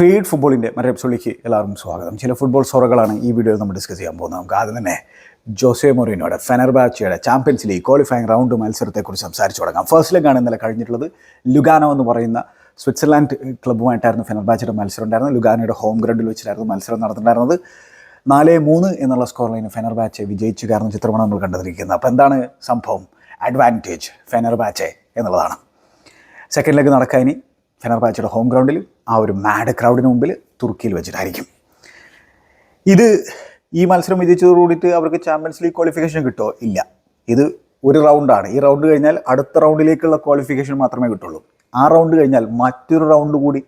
Feed ഫുട്ബോളിന്റെ മറ്റേ എപ്പിസോഡിലേക്ക് എല്ലാവർക്കും സ്വാഗതം. ചില ഫുട്ബോൾ സോറകളാണ് ഈ വീഡിയോയിൽ നമ്മൾ ഡിസ്കസ് ചെയ്യാൻ പോകുന്നത്. നമുക്ക് ആദ്യം തന്നെ ജോസെ ഫെനർ ഫെനർബാച്ചയുടെ ചാമ്പ്യൻസ് ലീഗ് ക്വാളിഫയിങ് റൗണ്ട് മത്സരത്തെക്കുറിച്ച് സംസാരിച്ചു തുടങ്ങാം. ഫസ്റ്റ് ലെഗാണ് ഇന്നലെ കഴിഞ്ഞിട്ടുള്ളത്. ലുഗാനോ എന്ന് പറയുന്ന സ്വിറ്റ്സർലാൻഡ് ക്ലബ്ബുമായിട്ടായിരുന്നു ഫെനർബാച്ചയുടെ മത്സരം ഉണ്ടായിരുന്നത്. ലുഗാനോയുടെ ഹോം ഗ്രൗണ്ടിൽ വെച്ചിട്ടായിരുന്നു മത്സരം നടന്നിട്ടുണ്ടായിരുന്നത്. നാല് മൂന്ന് എന്നുള്ള സ്കോർ ലൈന് ഫെനർബാച്ചെ വിജയിച്ചു കാരണം ചിത്രമാണ് നമ്മൾ കണ്ടിരിക്കുന്നത് അപ്പോൾ എന്താണ് സംഭവം? അഡ്വാന്റേജ് ഫെനർബാച്ചെ എന്നുള്ളതാണ്. സെക്കൻഡ് ലെഗ് നടക്കാൻ ഫെനർബാച്ചയുടെ ഹോം ഗ്രൗണ്ടിൽ ആ ഒരു മാഡ് ക്രൗഡിന് മുമ്പിൽ തുർക്കിയിൽ വെച്ചിട്ടായിരിക്കും. ഇത് ഈ മത്സരം വിജയിച്ചതോടുകൂടിയിട്ട് അവർക്ക് ചാമ്പ്യൻസ് ലീഗ് ക്വാളിഫിക്കേഷൻ കിട്ടുമോ ഇല്ല. ഇത് ഒരു റൗണ്ടാണ് ഈ റൗണ്ട് കഴിഞ്ഞാൽ അടുത്ത റൗണ്ടിലേക്കുള്ള ക്വാളിഫിക്കേഷൻ മാത്രമേ കിട്ടുള്ളൂ. ആ റൗണ്ട് കഴിഞ്ഞാൽ മറ്റൊരു റൗണ്ട് കൂടി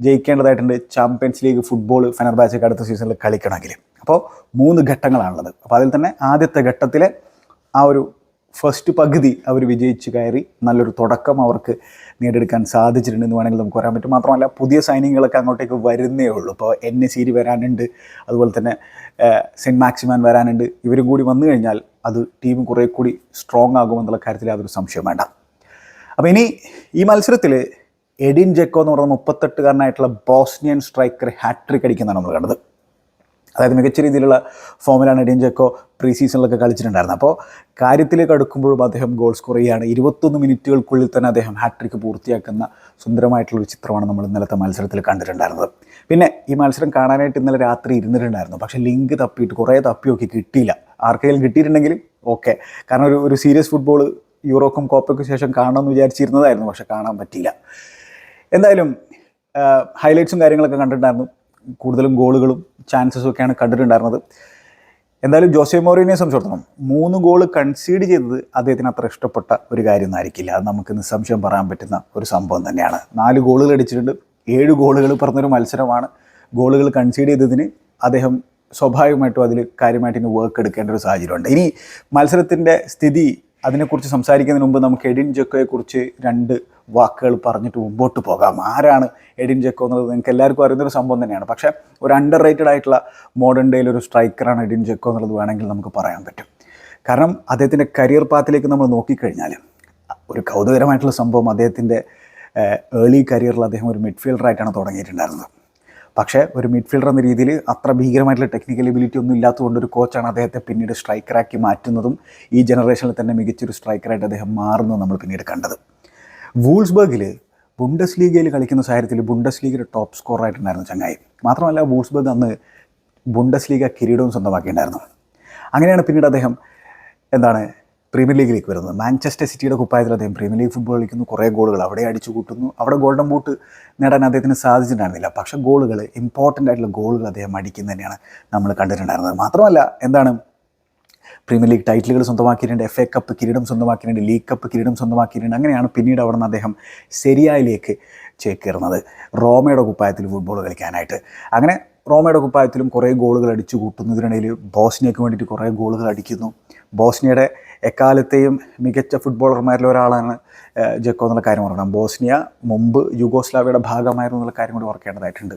ജയിക്കേണ്ടതായിട്ടുണ്ട് ചാമ്പ്യൻസ് ലീഗ് ഫുട്ബോൾ ഫെനർബാച്ചയ്ക്ക് അടുത്ത സീസണിൽ കളിക്കണമെങ്കിൽ. അപ്പോൾ മൂന്ന് ഘട്ടങ്ങളാണുള്ളത്. അപ്പോൾ അതിൽ തന്നെ ആദ്യത്തെ ഘട്ടത്തിലെ ആ ഒരു ഫസ്റ്റ് പകുതി അവർ വിജയിച്ച് കയറി നല്ലൊരു തുടക്കം അവർക്ക് നേടിയെടുക്കാൻ സാധിച്ചിട്ടുണ്ടെന്ന് വേണമെങ്കിൽ നമുക്ക് പറയാൻ പറ്റും. മാത്രമല്ല പുതിയ സൈനികങ്ങളൊക്കെ അങ്ങോട്ടേക്ക് വരുന്നേ ഉള്ളൂ. ഇപ്പോൾ എൻ എ സീരി വരാനുണ്ട്. അതുപോലെ തന്നെ സെന്റ് മാക്സിമാൻ വരാനുണ്ട്. ഇവരും കൂടി വന്നു കഴിഞ്ഞാൽ അത് ടീം കുറേ കൂടി സ്ട്രോങ് ആകുമെന്നുള്ള കാര്യത്തിൽ അതൊരു സംശയം വേണ്ട. അപ്പോൾ ഇനി ഈ മത്സരത്തിൽ എഡിൻ ജെക്കോ എന്ന് പറയുന്ന മുപ്പത്തെട്ടുകാരനായിട്ടുള്ള ബോസ്നിയൻ സ്ട്രൈക്കർ ഹാട്രിക് അടിക്കുന്നതാണ് നമ്മൾ കണ്ടത്. അതായത് മികച്ച രീതിയിലുള്ള ഫോമിലാണ് എഡിയൻ ജെക്കോ പ്രീ സീസണിലൊക്കെ കളിച്ചിട്ടുണ്ടായിരുന്നത്. അപ്പോൾ കാര്യത്തിലേക്ക് അടുക്കുമ്പോഴും അദ്ദേഹം ഗോൾ സ്കോർ ചെയ്യുകയാണ്. ഇരുപത്തൊന്ന് മിനിറ്റുകൾക്കുള്ളിൽ തന്നെ അദ്ദേഹം ഹാട്രിക്ക് പൂർത്തിയാക്കുന്ന സുന്ദരമായിട്ടുള്ള ഒരു ചിത്രമാണ് നമ്മൾ ഇന്നലത്തെ മത്സരത്തിൽ കണ്ടിട്ടുണ്ടായിരുന്നത്. പിന്നെ ഈ മത്സരം കാണാനായിട്ട് ഇന്നലെ രാത്രി ഇരുന്നിട്ടുണ്ടായിരുന്നു. പക്ഷേ ലിങ്ക് തപ്പിയിട്ട് കുറേ തപ്പിയൊക്കെ കിട്ടിയില്ല. ആർക്കെങ്കിലും കിട്ടിയിട്ടുണ്ടെങ്കിലും ഓക്കെ കാരണം ഒരു ഒരു സീരിയസ് ഫുട്ബോൾ യൂറോക്കും കോപ്പയ്ക്കും ശേഷം കാണണമെന്ന് വിചാരിച്ചിരുന്നതായിരുന്നു. പക്ഷേ കാണാൻ പറ്റിയില്ല. എന്തായാലും ഹൈലൈറ്റ്സും കാര്യങ്ങളൊക്കെ കണ്ടിട്ടുണ്ടായിരുന്നു. കൂടുതലും ഗോളുകളും ചാൻസസും ഒക്കെയാണ് കണ്ടിട്ടുണ്ടായിരുന്നത്. എന്തായാലും ജോസെ മോറിനെ സംബന്ധിച്ചിടത്തോളം മൂന്ന് ഗോൾ കൺസീഡ് ചെയ്തത് അദ്ദേഹത്തിന് അത്ര ഇഷ്ടപ്പെട്ട ഒരു കാര്യമൊന്നായിരിക്കില്ല. അത് നമുക്ക് നിസ്സംശയം പറയാൻ പറ്റുന്ന ഒരു സംഭവം തന്നെയാണ്. നാല് ഗോളുകൾ അടിച്ചിട്ടുണ്ട്. ഏഴ് ഗോളുകൾ പറഞ്ഞൊരു മത്സരമാണ്. ഗോളുകൾ കൺസീഡ് ചെയ്തതിന് അദ്ദേഹം സ്വാഭാവികമായിട്ടും അതിൽ കാര്യമായിട്ട് ഇനി വർക്ക് എടുക്കേണ്ട ഒരു സാഹചര്യമുണ്ട്. ഇനി മത്സരത്തിന്റെ സ്ഥിതി അതിനെക്കുറിച്ച് സംസാരിക്കുന്നതിന് മുമ്പ് നമുക്ക് എഡിൻ ജെക്കോയെക്കുറിച്ച് രണ്ട് വാക്കുകൾ പറഞ്ഞിട്ട് മുമ്പോട്ട് പോകാം. ആരാണ് എഡിൻ ജെക്കോ എന്നുള്ളത് നിങ്ങൾക്ക് എല്ലാവർക്കും അറിയുന്നൊരു സംഭവം തന്നെയാണ്. പക്ഷേ ഒരു അണ്ടർ റേറ്റഡ് ആയിട്ടുള്ള മോഡേൺ ഡേയിൽ ഒരു സ്ട്രൈക്കറാണ് എഡിൻ ജെക്കോ എന്നുള്ളത് വേണമെങ്കിൽ നമുക്ക് പറയാൻ പറ്റും. കാരണം അദ്ദേഹത്തിന്റെ കരിയർ പാത്തിലേക്ക് നമ്മൾ നോക്കിക്കഴിഞ്ഞാൽ ഒരു കൗതുകരമായിട്ടുള്ള സംഭവം അദ്ദേഹത്തിന്റെ ഏർലി കരിയറിൽ അദ്ദേഹം ഒരു മിഡ്ഫീൽഡറായിട്ടാണ് തുടങ്ങിയിട്ടുണ്ടായിരുന്നത്. പക്ഷേ ഒരു മിഡ്ഫീൽഡർ എന്ന രീതിയിൽ അത്ര ഭീകരമായിട്ടുള്ള ടെക്നിക്കൽ എബിലിറ്റി ഒന്നും ഇല്ലാത്തതുകൊണ്ട് ഒരു കോച്ചാണ് അദ്ദേഹത്തെ പിന്നീട് സ്ട്രൈക്കറാക്കി മാറ്റുന്നതും ഈ ജനറേഷനിൽ തന്നെ മികച്ചൊരു സ്ട്രൈക്കറായിട്ട് അദ്ദേഹം മാറുന്നതും നമ്മൾ പിന്നീട് കണ്ടത്. വൂൾസ്ബർഗിൽ ബുണ്ടസ് ലീഗയിൽ കളിക്കുന്ന സാഹചര്യത്തിൽ ബുണ്ടസ് ലീഗിന്റെ ടോപ്പ് സ്കോറായിട്ടുണ്ടായിരുന്നു ചങ്ങായി. മാത്രമല്ല വൂൾസ്ബർഗ് അന്ന് ബുണ്ടസ് ലീഗ കിരീടവും സ്വന്തമാക്കിയിട്ടുണ്ടായിരുന്നു. അങ്ങനെയാണ് പിന്നീട് അദ്ദേഹം എന്താണ് പ്രീമിയർ ലീഗിലേക്ക് വരുന്നത്. മാഞ്ചസ്റ്റർ സിറ്റിയുടെ കുപ്പായത്തിൽ അദ്ദേഹം പ്രീമിയർ ലീഗ് ഫുട്ബോൾ കളിക്കുന്നു. കുറേ ഗോളുകൾ അവിടെ അടിച്ചു കൂട്ടുന്നു. അവിടെ ഗോൾഡൻ ബൂട്ട് നേടാൻ അദ്ദേഹത്തിന് സാധിച്ചിട്ടുണ്ടായിരുന്നില്ല. പക്ഷേ ഗോളുകൾ ഇമ്പോർട്ടന്റ് ആയിട്ടുള്ള ഗോളുകൾ അദ്ദേഹം അടിക്കുന്നത് തന്നെയാണ് നമ്മൾ കണ്ടിട്ടുണ്ടായിരുന്നത്. മാത്രമല്ല എന്താണ്? പ്രീമിയർ ലീഗ് ടൈറ്റിലുകൾ സ്വന്തമാക്കിയിട്ടുണ്ട്. എഫ് എ കപ്പ് കിരീടം സ്വന്തമാക്കിയിട്ടുണ്ട്. ലീഗ് കപ്പ് കിരീടം സ്വന്തമാക്കിയിട്ടുണ്ട്. അങ്ങനെയാണ് പിന്നീട് അവിടെ നിന്ന് അദ്ദേഹം ശരിയായിലേക്ക് ചേക്കേറുന്നത്. റോമയുടെ കുപ്പായത്തിൽ ഫുട്ബോൾ കളിക്കാനായിട്ട്. അങ്ങനെ റോമയുടെ കുപ്പായത്തിലും കുറേ ഗോളുകൾ അടിച്ചു കൂട്ടുന്നതിനിടയിൽ ബോസ്നിയക്ക് വേണ്ടിയിട്ട് കുറേ ഗോളുകൾ അടിക്കുന്നു. ബോസ്നിയയുടെ എക്കാലത്തെയും മികച്ച ഫുട്ബോളർമാരിൽ ഒരാളാണ് ജക്കോ എന്നുള്ള കാര്യം പറയണം ബോസ്നിയ മുമ്പ് യുഗോസ്ലാവിയുടെ ഭാഗമായിരുന്നു എന്നുള്ള കാര്യം കൂടി ഓർക്കേണ്ടതായിട്ടുണ്ട്.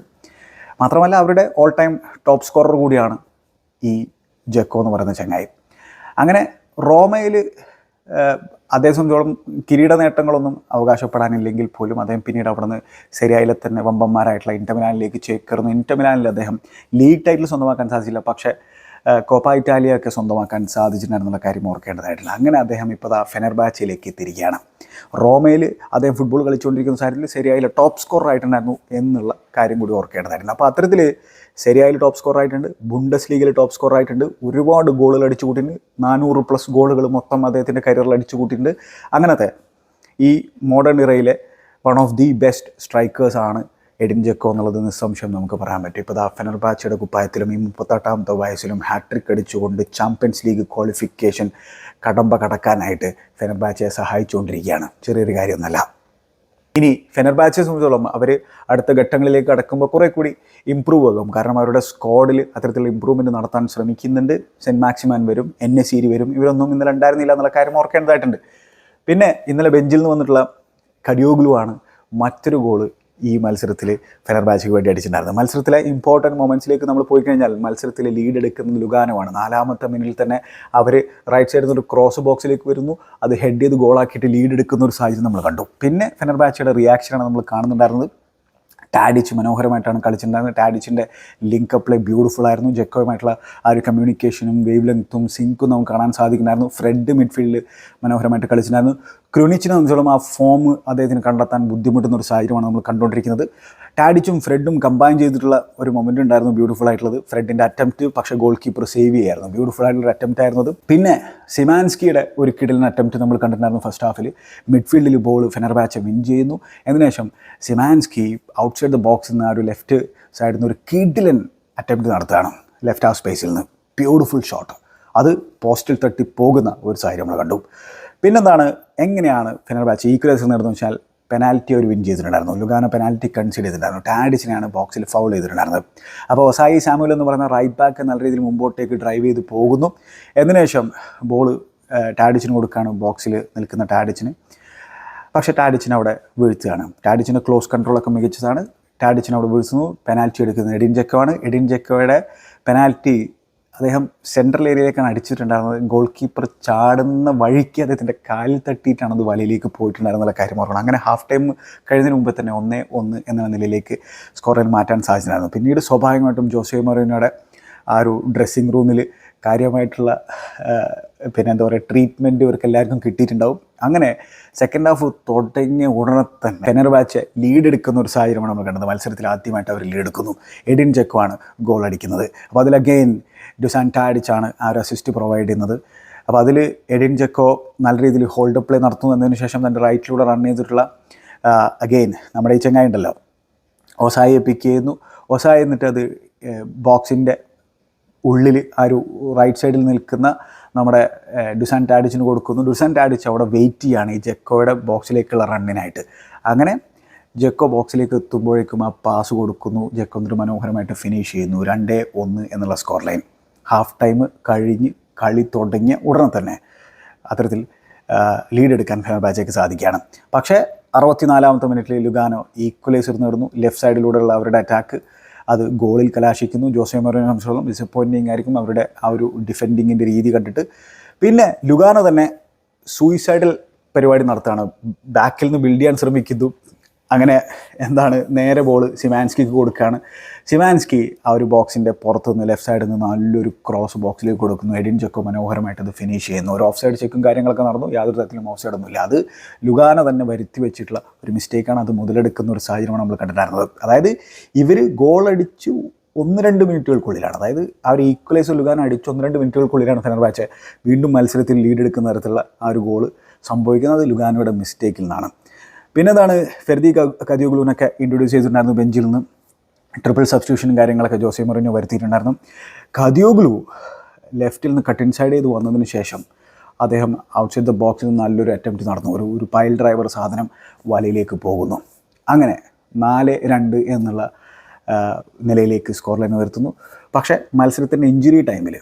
മാത്രമല്ല അവരുടെ ഓൾ ടൈം ടോപ്പ് സ്കോറർ കൂടിയാണ് ഈ ജെക്കോ എന്ന് പറയുന്ന ചങ്ങായി. അങ്ങനെ റോമയിൽ അതേ സംബന്ധിച്ചോളം കിരീട നേട്ടങ്ങളൊന്നും അവകാശപ്പെടാനില്ലെങ്കിൽ പോലും അദ്ദേഹം പിന്നീട് അവിടുന്ന് ശരിയായിലെ തന്നെ വമ്പന്മാരായിട്ടുള്ള ഇന്റർമിലാനിലേക്ക് ചേക്കേറുന്നു ഇന്റർമിലാനിൽ അദ്ദേഹം ലീഗ് ടൈറ്റിൽ സ്വന്തമാക്കാൻ സാധിച്ചില്ല. പക്ഷേ കോപ്പ ഇറ്റാലിയ ഒക്കെ സ്വന്തമാക്കാൻ സാധിച്ചിട്ടുണ്ടെന്നുള്ള കാര്യം ഓർക്കേണ്ടതായിട്ടുള്ള അങ്ങനെ അദ്ദേഹം ഇപ്പോൾ ആ ഫെനർബാച്ചിലേക്ക് എത്തിയിരിക്കുകയാണ്. റോമയിൽ അദ്ദേഹം ഫുട്ബോൾ കളിച്ചുകൊണ്ടിരിക്കുന്ന സാഹചര്യത്തിൽ ശരിയായില്ല ടോപ്പ് സ്കോർ ആയിട്ടുണ്ടായിരുന്നു എന്നുള്ള കാര്യം കൂടി ഓർക്കേണ്ടതായിരുന്നു അപ്പോൾ അത്തരത്തിൽ ശരിയായ ടോപ്പ് സ്കോർ ആയിട്ടുണ്ട് ബുണ്ടസ് ലീഗിൽ ടോപ്പ് സ്കോർ ആയിട്ടുണ്ട് ഒരുപാട് ഗോളുകൾ അടിച്ചു കൂട്ടിയിട്ടുണ്ട് നാനൂറ് പ്ലസ് ഗോളുകൾ മൊത്തം അദ്ദേഹത്തിന്റെ കരിയറിൽ അടിച്ചു കൂട്ടിയിട്ടുണ്ട് അങ്ങനത്തെ ഈ മോഡേൺ ഇറയിലെ വൺ ഓഫ് ദി ബെസ്റ്റ് സ്ട്രൈക്കേഴ്സാണ് എഡിൻ ജെക്കോ എന്നുള്ളത് നിസ്സംശയം നമുക്ക് പറയാൻ പറ്റും. ഇപ്പോൾ ദാ ഫെനർബാച്ചയുടെ കുപ്പായത്തിലും ഈ മുപ്പത്തെട്ടാമത്തെ വയസ്സിലും ഹാട്രിക് അടിച്ചുകൊണ്ട് ചാമ്പ്യൻസ് ലീഗ് ക്വാളിഫിക്കേഷൻ കടമ്പ കടക്കാനായിട്ട് ഫെനർബാച്ചയെ സഹായിച്ചുകൊണ്ടിരിക്കുകയാണ്. ചെറിയൊരു കാര്യമൊന്നുമല്ല. ഇനി ഫെനർബാച്ചയെ സംബന്ധിച്ചോളം അവർ അടുത്ത ഘട്ടങ്ങളിലേക്ക് കടക്കുമ്പോൾ കുറേ കൂടി ഇമ്പ്രൂവ് ആകും. കാരണം അവരുടെ സ്ക്വാഡിൽ അത്തരത്തിലുള്ള ഇമ്പ്രൂവ്മെന്റ് നടത്താൻ ശ്രമിക്കുന്നുണ്ട്. സെന്റ് മാക്സിമാൻ വരും എൻ എസ് സീരി വരും. ഇവരൊന്നും ഇന്നലെ ഉണ്ടായിരുന്നില്ല എന്നുള്ള കാര്യം ഓർക്കേണ്ടതായിട്ടുണ്ട്. പിന്നെ ഇന്നലെ ബെഞ്ചിൽ നിന്ന് വന്നിട്ടുള്ള കടിയോഗ്ലു ആണ് മറ്റൊരു ഗോൾ ഈ മത്സരത്തിൽ ഫെനർബാച്ചയ്ക്ക് വേണ്ടി അടിച്ചിട്ടുണ്ടായിരുന്നത് മത്സരത്തിലെ ഇമ്പോർട്ടന്റ് മൊമെന്റ്സിലേക്ക് നമ്മൾ പോയി കഴിഞ്ഞാൽ മത്സരത്തിൽ ലീഡ് എടുക്കുന്നത് ലുഗാനോമാണ് നാലാമത്തെ മിനിറ്റിൽ തന്നെ അവർ റൈറ്റ് സൈഡിൽ നിന്ന് ഒരു ക്രോസ് ബോക്സിലേക്ക് വരുന്നു. അത് ഹെഡ് ചെയ്ത് ഗോളാക്കിയിട്ട് ലീഡ് എടുക്കുന്ന ഒരു സാഹചര്യം നമ്മൾ കണ്ടു. പിന്നെ ഫെനർബാച്ചയുടെ റിയാക്ഷനാണ് നമ്മൾ കാണുന്നുണ്ടായിരുന്നത്. ടാഡിച്ച് മനോഹരമായിട്ടാണ് കളിച്ചിട്ടുണ്ടായിരുന്നത്. ടാഡിച്ചിന്റെ ലിങ്ക് പ്ലേ ബ്യൂട്ടിഫുൾ ആയിരുന്നു. ജെക്കോയുമായിട്ടുള്ള ആ ഒരു കമ്മ്യൂണിക്കേഷനും വേവ് ലെങ്ത്തും സിങ്കും നമുക്ക് കാണാൻ സാധിക്കുന്നുണ്ടായിരുന്നു. ഫ്രെഡ് മിഡ്ഫീൽഡിൽ മനോഹരമായിട്ട് കളിച്ചിട്ടുണ്ടായിരുന്നു. ക്രുണിച്ചിനെ സംബന്ധിച്ചോളം ആ ഫോം അദ്ദേഹത്തിന് കണ്ടെത്താൻ ബുദ്ധിമുട്ടുന്ന ഒരു സാഹചര്യമാണ് നമ്മൾ കണ്ടുകൊണ്ടിരിക്കുന്നത്. ടാഡിച്ചും ഫ്രെഡും കമ്പൈൻ ചെയ്തിട്ടുള്ള ഒരു മൊമെന്റ് ഉണ്ടായിരുന്നു ബ്യൂട്ടിഫുൾ ആയിട്ടുള്ളത്. ഫ്രെഡിന്റെ അറ്റംപ്റ്റ് പക്ഷേ ഗോൾ കീപ്പർ സേവ് ചെയ്യായിരുന്നു. ബ്യൂട്ടിഫുൾ ആയിട്ടുള്ള അറ്റംപ്റ്റ് ആയിരുന്നത്. പിന്നെ സിമാൻസ്കിയുടെ ഒരു കിടലിന് അറ്റംപ്റ്റ് നമ്മൾ കണ്ടിട്ടുണ്ടായിരുന്നു ഫസ്റ്റ് ഹാഫിൽ മിഡ്ഫീൽഡിൽ ബോൾ ഫെനർ ബാച്ച് വിൻ ചെയ്യുന്നു. അതിനുശേഷം സിമാൻസ്കി ഔട്ട്സൈഡ് ദ ബോക്സിൽ നിന്ന് ആ ഒരു ലെഫ്റ്റ് സൈഡിൽ നിന്ന് ഒരു കിഡിലൻ അറ്റംപ്റ്റ് നടത്തുകയാണ്. ലെഫ്റ്റ് ഹാഫ് സ്പേസിൽ നിന്ന്. ബ്യൂട്ടിഫുൾ ഷോട്ട് അത് പോസ്റ്റിൽ തട്ടി പോകുന്ന ഒരു സാഹചര്യം നമ്മൾ കണ്ടു. പിന്നെന്താണ്? എങ്ങനെയാണ് ഫെനർബാച്ച് ഈക്വലൈസർ നേടുന്നത് വെച്ചാൽ പെനാൽറ്റി ഒരു വിൻ ചെയ്തിട്ടുണ്ടായിരുന്നു. ലുഗാന പെനാൽറ്റി കൺസിഡർ ചെയ്തിട്ടുണ്ടായിരുന്നു. ടാഡിസിനെയാണ് ബോക്സിൽ ഫൗൾ ചെയ്തിട്ടുണ്ടായിരുന്നത്. അപ്പോൾ ഒസായി സാമുവൽ എന്ന് പറയുന്ന റൈറ്റ് ബാക്ക് നല്ല രീതിയിൽ മുമ്പോട്ടേക്ക് ഡ്രൈവ് ചെയ്ത് പോകുന്നു. എന്നതിനുശേഷം ബോൾ ടാഡിച്ചിന് കൊടുക്കുകയാണ് ബോക്സിൽ നിൽക്കുന്ന ടാഡിച്ചിന്. പക്ഷേ ടാഡിച്ചിന് അവിടെ വീഴ്ത്തുകയാണ്. ടാഡിച്ചിന്റെ ക്ലോസ് കൺട്രോളൊക്കെ മികച്ചതാണ്. ടാഡിച്ചിന് അവിടെ വീഴ്ത്തുന്നു. പെനാൽറ്റി എടുക്കുന്നത് എഡിൻ ജെക്കോ ആണ് എഡിൻ ജെക്കോയുടെ പെനാൽറ്റി അദ്ദേഹം സെൻട്രൽ ഏരിയയിലേക്കാണ് അടിച്ചിട്ടുണ്ടായിരുന്നത്. ഗോൾ കീപ്പർ ചാടുന്ന വഴിക്ക് അദ്ദേഹത്തിന്റെ കാലിൽ തട്ടിയിട്ടാണ് അത് വലയിലേക്ക് പോയിട്ടുണ്ടായിരുന്നുള്ള കാര്യം ഓർക്കണം. അങ്ങനെ ഹാഫ് ടൈം കഴിഞ്ഞതിന് മുമ്പ് തന്നെ ഒന്നേ ഒന്ന് എന്ന നിലയിലേക്ക് സ്കോറിൽ മാറ്റാൻ സാധിച്ചിട്ടുണ്ടായിരുന്നു പിന്നീട് സ്വാഭാവികമായിട്ടും ജോസേ മൊറീനോയുടെ ആ ഒരു ഡ്രസ്സിങ് റൂമിൽ കാര്യമായിട്ടുള്ള പിന്നെ എന്താ പറയുക ട്രീറ്റ്മെന്റ് ഇവർക്ക് എല്ലാവർക്കും കിട്ടിയിട്ടുണ്ടാവും. അങ്ങനെ സെക്കൻഡ് ഹാഫ് തുടങ്ങിയ ഉടനെ തന്നെ ഫെനർബാച്ച് ലീഡ് എടുക്കുന്ന ഒരു സാഹചര്യമാണ് നമ്മൾ കണ്ടത്. മത്സരത്തിൽ ആദ്യമായിട്ട് അവർ ലീഡ് എടുക്കുന്നു. എഡിൻ ചെക്കുമാണ് ഗോൾ അടിക്കുന്നത്. അപ്പോൾ അതിൽ അഗെയിൻ ഡുസാൻ ടാഡിച്ചാണ് ആ ഒരു അസിസ്റ്റ് പ്രൊവൈഡ് ചെയ്യുന്നത്. അപ്പോൾ അതിൽ എഡിൻ ജക്കോ നല്ല രീതിയിൽ ഹോൾഡ് പ്ലേ നടത്തുന്നു. എന്നതിന് ശേഷം തന്റെ റൈറ്റിലൂടെ റൺ ചെയ്തിട്ടുള്ള അഗെയിൻ നമ്മുടെ ഈ ചെങ്ങായി ഉണ്ടല്ലോ. ഓസായി പിക്ക് ചെയ്യുന്നു. ഓസായി എന്നിട്ട് അത് ബോക്സിന്റെ ഉള്ളിൽ ആ ഒരു റൈറ്റ് സൈഡിൽ നിൽക്കുന്ന നമ്മുടെ ഡുസാൻ ടാഡിച്ചിന് കൊടുക്കുന്നു. ഡുസാൻ ടാഡിച്ച് അവിടെ വെയിറ്റ് ചെയ്യുകയാണ് ഈ ജെക്കോയുടെ ബോക്സിലേക്കുള്ള റണ്ണിനായിട്ട് അങ്ങനെ ജെക്കോ ബോക്സിലേക്ക് എത്തുമ്പോഴേക്കും ആ പാസ് കൊടുക്കുന്നു. ജെക്കോ എന്നിട്ട് മനോഹരമായിട്ട് ഫിനിഷ് ചെയ്യുന്നു. രണ്ടേ ഒന്ന് എന്നുള്ള സ്കോർ ലൈൻ ഹാഫ് ടൈം കഴിഞ്ഞ് കളി തുടങ്ങിയ ഉടനെ തന്നെ അത്തരത്തിൽ ലീഡ് എടുക്കാൻ ഫെനർബാച്ചയ്ക്ക് സാധിക്കുകയാണ്. പക്ഷേ അറുപത്തിനാലാമത്തെ മിനിറ്റിൽ ലുഗാനോ ഈക്വലൈസർ നേടുന്നു. ലെഫ്റ്റ് സൈഡിലൂടെയുള്ള അവരുടെ അറ്റാക്ക് അത് ഗോളിൽ കലാശിക്കുന്നു. ജോസെ മൊറിനെ സംബന്ധിച്ചിടത്തോളം ഡിസപ്പോയിന്റിങ് ആയിരിക്കും അവരുടെ ആ ഒരു ഡിഫെൻഡിങ്ങിന്റെ രീതി കണ്ടിട്ട്. പിന്നെ ലുഗാനോ തന്നെ സൂയിസൈഡൽ പരിപാടി നടത്തുകയാണ്. ബാക്കിൽ നിന്ന് ബിൽഡ് ചെയ്യാൻ ശ്രമിക്കുന്നു. അങ്ങനെ എന്താണ് നേരെ ബോൾ സിമാൻസ്കിക്ക് കൊടുക്കുകയാണ്. സിമാൻസ്കി ആ ഒരു ബോക്സിന്റെ പുറത്ത് നിന്ന് ലെഫ്റ്റ് സൈഡിൽ നിന്ന് നല്ലൊരു ക്രോസ് ബോക്സിലേക്ക് കൊടുക്കുന്നു. എഡിൻ ചെക്കോ മനോഹരമായിട്ട് അത് ഫിനിഷ് ചെയ്യുന്നു. ഒരു ഓഫ് സൈഡ് ചെക്കും കാര്യങ്ങളൊക്കെ നടന്നു. യാതൊരു തരത്തിലും ഓഫ് സൈഡ് ഒന്നുമില്ല അത് ലുഗാന തന്നെ വരുത്തി വെച്ചിട്ടുള്ള ഒരു മിസ്റ്റേക്കാണ് അത് മുതലെടുക്കുന്ന ഒരു സാഹചര്യമാണ് നമ്മൾ കണ്ടിട്ടുണ്ടായിരുന്നത്. അതായത് ഇവർ ഗോൾ അടിച്ചു ഒന്ന് രണ്ട് മിനിറ്റുകൾക്കുള്ളിലാണ്. അതായത് ആ ഒരു ഈക്വലൈസ് ലുഗാൻ അടിച്ച് ഒന്ന് രണ്ട് മിനിറ്റുകൾക്കുള്ളിലാണ് ഫെനർബാച്ച് വീണ്ടും മത്സരത്തിൽ ലീഡ് എടുക്കുന്ന തരത്തിലുള്ള ആ ഒരു ഗോൾ സംഭവിക്കുന്നത്. ലുഗാനയുടെ മിസ്റ്റേക്കിൽ നിന്നാണ്. പിന്നെ എന്താണ് ഫെർദി കദിയോഗ്ലൂനൊക്കെ ഇൻട്രൊഡ്യൂസ് ചെയ്തിട്ടുണ്ടായിരുന്നു ബെഞ്ചിൽ നിന്ന്. ട്രിപ്പിൾ സബ്സ്റ്റിറ്റ്യൂഷനും കാര്യങ്ങളൊക്കെ ജോസെ മൊറിഞ്ഞോ വരുത്തിയിട്ടുണ്ടായിരുന്നു. കദിയോഗ്ലു ലെഫ്റ്റിൽ നിന്ന് കട്ട് ഇൻസൈഡ് ചെയ്ത് വന്നതിന് ശേഷം അദ്ദേഹം ഔട്ട്സൈഡ് ദ ബോക്സിൽ നിന്ന് നല്ലൊരു അറ്റംപ്റ്റ് നടന്നു. ഒരു ഒരു പൈൽ ഡ്രൈവർ സാധനം വലയിലേക്ക് പോകുന്നു. അങ്ങനെ നാല് രണ്ട് എന്നുള്ള നിലയിലേക്ക് സ്കോർ ലൈൻ ഉയർത്തുന്നു. പക്ഷേ മത്സരത്തിന്റെ ഇഞ്ചുറി ടൈമിൽ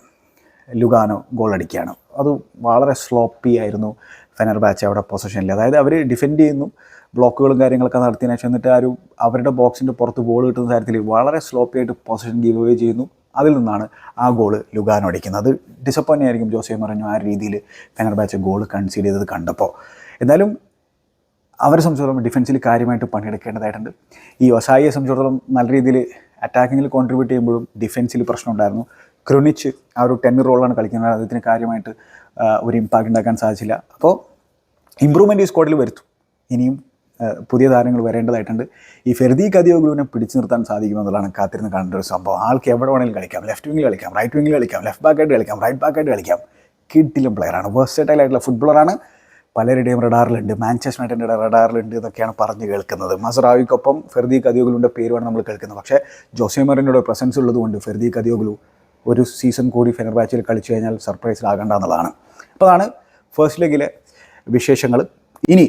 ലുഗാനോ ഗോൾ അടിക്കുകയാണ്. അത് വളരെ സ്ലോപ്പി ആയിരുന്നു. ഫെനർ ബാച്ച് അവിടെ പൊസിഷനിൽ അതായത് അവർ ഡിഫെൻഡ് ചെയ്യുന്നു ബ്ലോക്കുകളും കാര്യങ്ങളൊക്കെ നടത്തിയതിനു ശേഷം എന്നിട്ട് ആ ഒരു അവരുടെ ബോക്സിന്റെ പുറത്ത് ബോൾ കിട്ടുന്ന കാര്യത്തിൽ വളരെ സ്ലോപ്പി ആയിട്ട് പൊസിഷൻ ഗീവ് അവേ ചെയ്യുന്നു. അതിൽ നിന്നാണ് ആ ഗോൾ ലുഗാനോ അടിക്കുന്നത്. അത് ഡിസപ്പോയിന്റ് ആയിരിക്കും ജോസെ പറഞ്ഞു ആ രീതിയിൽ ഫെനർ ബാച്ച് ഗോൾ കൺസീഡ് ചെയ്തത് കണ്ടപ്പോൾ. എന്തായാലും അവരെ സംബന്ധിച്ചിടത്തോളം ഡിഫൻസിൽ കാര്യമായിട്ട് പണിയെടുക്കേണ്ടതായിട്ടുണ്ട്. ഈ ഒസായിയെ സംബന്ധിച്ചിടത്തോളം നല്ല രീതിയിൽ അറ്റാക്കിങ്ങിൽ കോൺട്രിബ്യൂട്ട് ചെയ്യുമ്പോഴും ഡിഫൻസിൽ പ്രശ്നമുണ്ടായിരുന്നു ക്രൊണിച്ച് ആ ഒരു ടെൻ റോളാണ് കളിക്കുന്നത്. അദ്ദേഹത്തിന് കാര്യമായിട്ട് ഒരു ഇമ്പാക്റ്റ് ഉണ്ടാക്കാൻ സാധിച്ചില്ല. അപ്പോൾ ഇമ്പ്രൂവ്മെന്റ് ഈ സ്ക്വാഡിൽ വരുത്തും. ഇനിയും പുതിയ താരങ്ങൾ വരേണ്ടതായിട്ടുണ്ട്. ഈ ഫെർദി കദിയോഗുലുവിനെ പിടിച്ചു നിർത്താൻ സാധിക്കുമെന്നുള്ളതാണ് കാത്തിരുന്ന് കാണേണ്ട ഒരു സംഭവം. ആൾക്ക് എവിടെ വേണമെങ്കിലും കളിക്കാം. ലെഫ്റ്റ് വിങ്ങിൽ കളിക്കാം. റൈറ്റ് വിങ്ങിൽ കളിക്കാം. ലെഫ്റ്റ് ബാക്കായിട്ട് കളിക്കാം. റൈറ്റ് ബാക്കായിട്ട് കളിക്കാം. കിട്ടിലും പ്ലെയറാണ് വേഴ്സറ്റൈൽ ആയിട്ടുള്ള ഫുട്ബോളറാണ് പലരുടെയും റഡാറിലുണ്ട് മാഞ്ചസ്റ്റർ യുണൈറ്റഡിന്റെ റഡാറിലുണ്ട് എന്നൊക്കെയാണ് പറഞ്ഞു കേൾക്കുന്നത്. മസറാവിക്കൊപ്പം ഫെർദി കദിയോഗുലുവിന്റെ പേരുമാണ് നമ്മൾ കേൾക്കുന്നത്. പക്ഷേ ജോസെ പ്രസൻസ് ഉള്ളതുകൊണ്ട് ഫെർദി കദിയോഗുലു ഒരു സീസൺ കൂടി ഫെനർബാച്ചിൽ കളിച്ചു കഴിഞ്ഞാൽ സർപ്രൈസിലാകേണ്ട എന്നുള്ളതാണ്. അപ്പോൾ അതാണ് ഫസ്റ്റ് ലെഗിലെ വിശേഷങ്ങൾ. ഇനി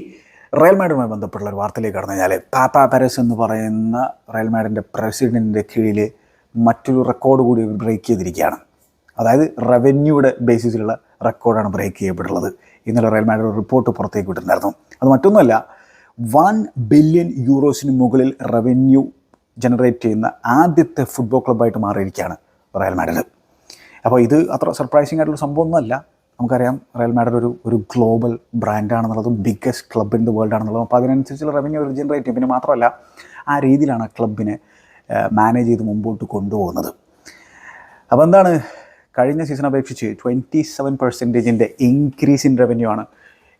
റയൽ മാഡുമായി ബന്ധപ്പെട്ടുള്ള ഒരു വാർത്തയിലേക്ക് കടന്നു കഴിഞ്ഞാൽ പാപ്പ പാരസ് എന്ന് പറയുന്ന റയൽ മാഡിന്റെ പ്രസിഡന്റിന്റെ കീഴിൽ മറ്റൊരു റെക്കോർഡ് കൂടി ബ്രേക്ക് ചെയ്തിരിക്കുകയാണ്. അതായത് റവന്യൂയുടെ ബേസിസിലുള്ള റെക്കോർഡാണ് ബ്രേക്ക് ചെയ്യപ്പെട്ടുള്ളത്. ഇന്നലെ റയൽ മാഡ് റിപ്പോർട്ട് പുറത്തേക്ക് വിട്ടിട്ടുണ്ടായിരുന്നു. അത് മറ്റൊന്നുമല്ല വൺ ബില്യൺ യൂറോസിന് മുകളിൽ റവന്യൂ ജനറേറ്റ് ചെയ്യുന്ന ആദ്യത്തെ ഫുട്ബോൾ ക്ലബ്ബായിട്ട് മാറിയിരിക്കുകയാണ് റയൽ മാഡ്രിഡ്. അപ്പോൾ ഇത് അത്ര സർപ്രൈസിംഗ് ആയിട്ടുള്ള സംഭവമൊന്നുമല്ല. നമുക്കറിയാം റയൽ മാഡ്രിഡ് ഒരു ഒരു global ബ്രാൻഡാണെന്നുള്ളതും biggest club in the world ആണെന്നുള്ളതും. അപ്പോൾ അതിനനുസരിച്ചുള്ള റവന്യൂ ജനറേറ്റ് ചെയ്യും. പിന്നെ മാത്രമല്ല ആ രീതിയിലാണ് ആ ക്ലബിനെ മാനേജ് ചെയ്ത് മുമ്പോട്ട് കൊണ്ടുപോകുന്നത്. അപ്പോൾ എന്താണ്? കഴിഞ്ഞ സീസൺ അപേക്ഷിച്ച് ട്വന്റി സെവൻ പെർസെന്റേജിന്റെ ഇൻക്രീസ് ഇൻ റവന്യൂ ആണ്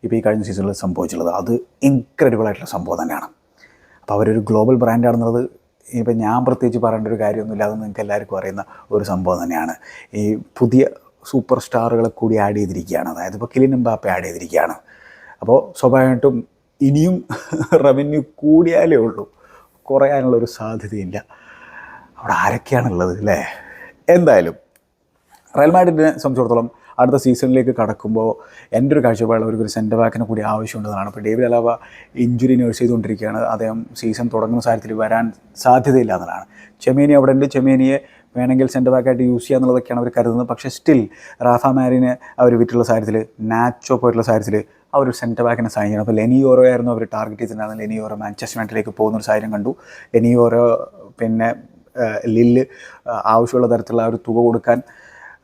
ഇപ്പോൾ ഈ കഴിഞ്ഞ സീസണിൽ സംഭവിച്ചുള്ളത് അത് ഇൻക്രെഡിബിൾ ആയിട്ടുള്ള സംഭവം തന്നെയാണ്. അപ്പോൾ അവരൊരു ഗ്ലോബൽ ബ്രാൻഡാണെന്നുള്ളത് ഇനിയിപ്പോൾ ഞാൻ പ്രത്യേകിച്ച് പറയേണ്ട ഒരു കാര്യമൊന്നുമില്ല. അത് നിങ്ങൾക്ക് എല്ലാവർക്കും അറിയുന്ന ഒരു സംഭവം തന്നെയാണ്. ഈ പുതിയ സൂപ്പർ സ്റ്റാറുകളെ കൂടി ആഡ് ചെയ്തിരിക്കുകയാണ്. അതായത് ഇപ്പോൾ കിലിൻ എംബാപ്പെ ആഡ് ചെയ്തിരിക്കുകയാണ്. അപ്പോൾ സ്വാഭാവികമായിട്ടും ഇനിയും റവന്യൂ കൂടിയാലേ ഉള്ളൂ. കുറയാനുള്ളൊരു സാധ്യതയില്ല. അവിടെ ആരൊക്കെയാണുള്ളത് അല്ലേ? എന്തായാലും റയൽ മാഡ്രിഡിനെ സംബന്ധിച്ചിടത്തോളം അടുത്ത സീസണിലേക്ക് കടക്കുമ്പോൾ എന്റെ ഒരു കാഴ്ചപ്പാടിൽ അവർക്ക് ഒരു സെന്റർ ബാക്കിനെ കൂടി ആവശ്യമുണ്ടെന്നാണ്. ഇപ്പോൾ ഡേവിഡ് അലാവ ഇഞ്ചുറി നേഴ്സ് ചെയ്തുകൊണ്ടിരിക്കുകയാണ്. അദ്ദേഹം സീസൺ തുടങ്ങുന്ന സാഹചര്യത്തിൽ വരാൻ സാധ്യതയില്ല എന്നതാണ് ചെമേനി അവിടെ ഉണ്ട്. ചെമേനിയെ വേണമെങ്കിൽ സെന്റർ ബാക്കായിട്ട് യൂസ് ചെയ്യുക എന്നുള്ളതൊക്കെയാണ് അവർ കരുതുന്നത്. പക്ഷേ സ്റ്റിൽ റാഫ മാരിനെ അവർ വിറ്റുള്ള സാഹചര്യത്തിൽ നാച്ചോ പോയിട്ടുള്ള സാഹചര്യത്തിൽ അവർ ഒരു സെന്റർ ബാക്കിനെ സൈൻ ചെയ്യണം. അപ്പോൾ ലെനിയോറോ ആയിരുന്നു അവർ ടാർഗറ്റ് ചെയ്തിട്ടുണ്ടായിരുന്നത്. ലെനിയോറോ മാഞ്ചസ്റ്റർ യുണൈറ്റഡിലേക്ക് പോകുന്ന ഒരു സാഹചര്യം കണ്ടു. ലെനിയോറോ പിന്നെ ലില്ല് ആവശ്യമുള്ള തരത്തിലുള്ള ആ ഒരു തുക കൊടുക്കാൻ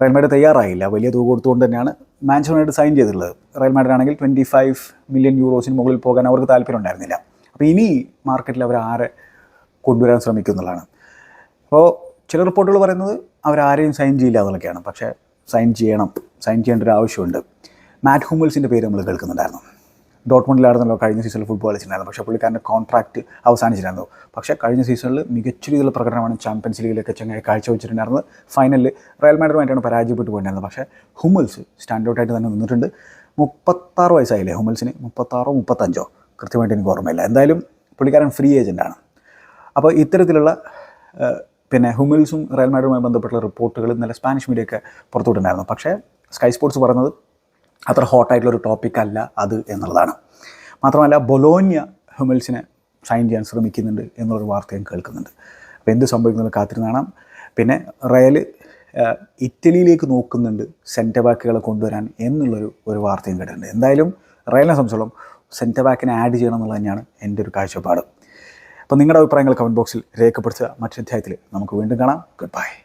റയൽ മാഡ്രിഡ് തയ്യാറായില്ല. വലിയ തുക കൊടുത്തുകൊണ്ട് തന്നെയാണ് മാഞ്ചസ്റ്റർ സൈൻ ചെയ്തിട്ടുള്ളത്. റയൽ ആണെങ്കിൽ ട്വന്റി ഫൈവ് മില്യൺ യൂറോസിന് മുകളിൽ പോകാൻ അവർക്ക് താല്പര്യം ഉണ്ടായിരുന്നില്ല അപ്പോൾ ഇനി മാർക്കറ്റിൽ അവർ ആരെ കൊണ്ടുവരാൻ ശ്രമിക്കുന്നുള്ളതാണ് അപ്പോൾ ചില റിപ്പോർട്ടുകൾ പറയുന്നത് അവരാരെയും സൈൻ ചെയ്യില്ല എന്നുള്ളതൊക്കെയാണ്. പക്ഷേ സൈൻ ചെയ്യണം. സൈൻ ചെയ്യേണ്ട ഒരു ആവശ്യമുണ്ട്. മാറ്റ് ഹൂമൽസിന്റെ പേര് നമ്മൾ കേൾക്കുന്നുണ്ടായിരുന്നു. ഡോട്ട്മണ്ടിലായിരുന്നല്ലോ കഴിഞ്ഞ സീസണിൽ ഫുട്ബോൾ കളിച്ചിട്ടുണ്ടായിരുന്നു പക്ഷേ പുള്ളിക്കാരന്റെ കോൺട്രാക്റ്റ് അവസാനിച്ചിരുന്നു പക്ഷേ കഴിഞ്ഞ സീസണിൽ മികച്ച രീതിയിലുള്ള പ്രകടനമാണ് ചാമ്പ്യൻസ് ലീഗിലൊക്കെ ചങ്ങായി കാഴ്ചവെച്ചിട്ടുണ്ടായിരുന്നത്. ഫൈനലിൽ റയൽ മാഡ്രിഡുമായിട്ടാണ് പരാജയപ്പെട്ടു പോയിട്ടുണ്ടായിരുന്നത്. പക്ഷേ ഹുമൽസ് സ്റ്റാൻഡ് ഔട്ടായിട്ട് തന്നെ നിന്നിട്ടുണ്ട്. മുപ്പത്താറ് വയസ്സായില്ലേ ഹുമൽസിന്? മുപ്പത്താറോ മുപ്പത്തഞ്ചോ? കൃത്യമായിട്ട് എനിക്ക് ഓർമ്മയില്ല. എന്തായാലും പുള്ളിക്കാരൻ ഫ്രീ ഏജന്റാണ് അപ്പോൾ ഇത്തരത്തിലുള്ള പിന്നെ ഹുമിൽസും റയൽ മാഡ്രിഡുമായി ബന്ധപ്പെട്ടുള്ള റിപ്പോർട്ടുകൾ ഇന്നലെ സ്പാനിഷ് മീഡിയ ഒക്കെ പുറത്തുവിട്ടുണ്ടായിരുന്നു പക്ഷേ സ്കൈ സ്പോർട്സ് പറഞ്ഞത് അത്ര ഹോട്ടായിട്ടുള്ളൊരു ടോപ്പിക് അല്ല അത് എന്നുള്ളതാണ്. മാത്രമല്ല ബൊലോന്യ ഹ്യൂമൽസിനെ സൈൻ ചെയ്യാൻ ശ്രമിക്കുന്നുണ്ട് എന്നുള്ളൊരു വാർത്തയും കേൾക്കുന്നുണ്ട്. അപ്പോൾ എന്ത് സംഭവിക്കുന്നത് കാത്തിരുന്ന് കാണാം. പിന്നെ റയൽ ഇറ്റലിയിലേക്ക് നോക്കുന്നുണ്ട് സെന്റർ ബാക്കുകളെ കൊണ്ടുവരാൻ എന്നുള്ളൊരു ഒരു വാർത്തയും കേട്ടിട്ടുണ്ട്. എന്തായാലും റയലിനെ സംബന്ധിച്ചോളം സെന്റർ ബാക്കിനെ ആഡ് ചെയ്യണം എന്നുള്ളത് തന്നെയാണ് എന്റെ ഒരു കാഴ്ചപ്പാട്. അപ്പോൾ നിങ്ങളുടെ അഭിപ്രായങ്ങൾ കമന്റ് ബോക്സിൽ രേഖപ്പെടുത്തുക. മറ്റൊരു അധ്യായത്തിൽ നമുക്ക് വീണ്ടും കാണാം. Good bye